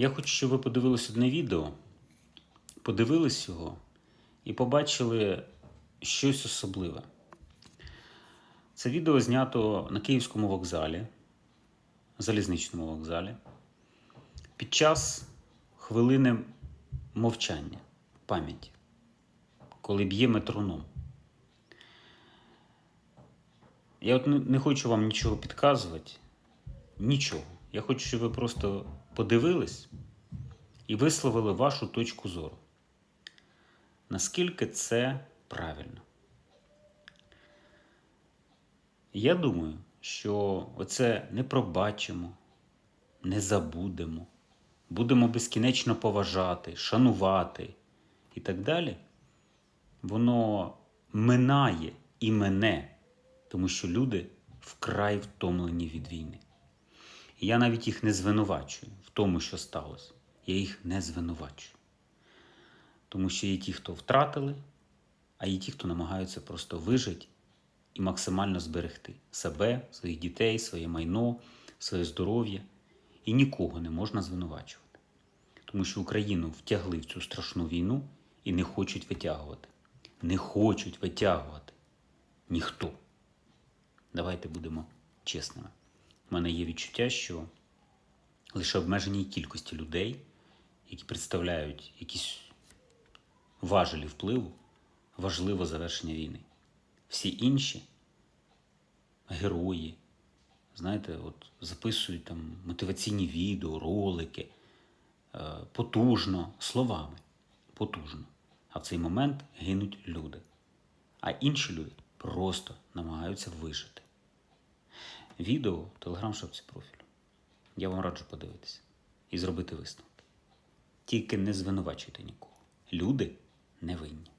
Я хочу, щоб ви подивились одне відео, подивились його і побачили щось особливе. Це відео знято на Київському вокзалі, залізничному вокзалі, під час хвилини мовчання, пам'яті, коли б'є метроном. Я от не- хочу вам нічого підказувати, нічого. Я хочу, щоб ви просто подивились і висловили вашу точку зору. Наскільки це правильно? Я думаю, що оце не пробачимо, не забудемо, будемо безкінечно поважати, шанувати і так далі. Воно минає і мене, тому що люди вкрай втомлені від війни. Я навіть їх не звинувачую в тому, що сталося. Я їх не звинувачую. Тому що є ті, хто втратили, а є ті, хто намагаються просто вижити і максимально зберегти себе, своїх дітей, своє майно, своє здоров'я. І нікого не можна звинувачувати. Тому що Україну втягли в цю страшну війну і не хочуть витягувати. Не хочуть витягувати. Ніхто. Давайте будемо чесними. У мене є відчуття, що лише обмеженій кількості людей, які представляють якісь важелі впливу, важливо завершення війни. Всі інші герої, знаєте, от записують там мотиваційні відео, ролики е, потужно, словами, потужно. А в цей момент гинуть люди. А інші люди просто намагаються вижити. Відео в телеграм-шапці профілю. Я вам раджу подивитися і зробити висновки. Тільки не звинувачуйте нікого. Люди не винні.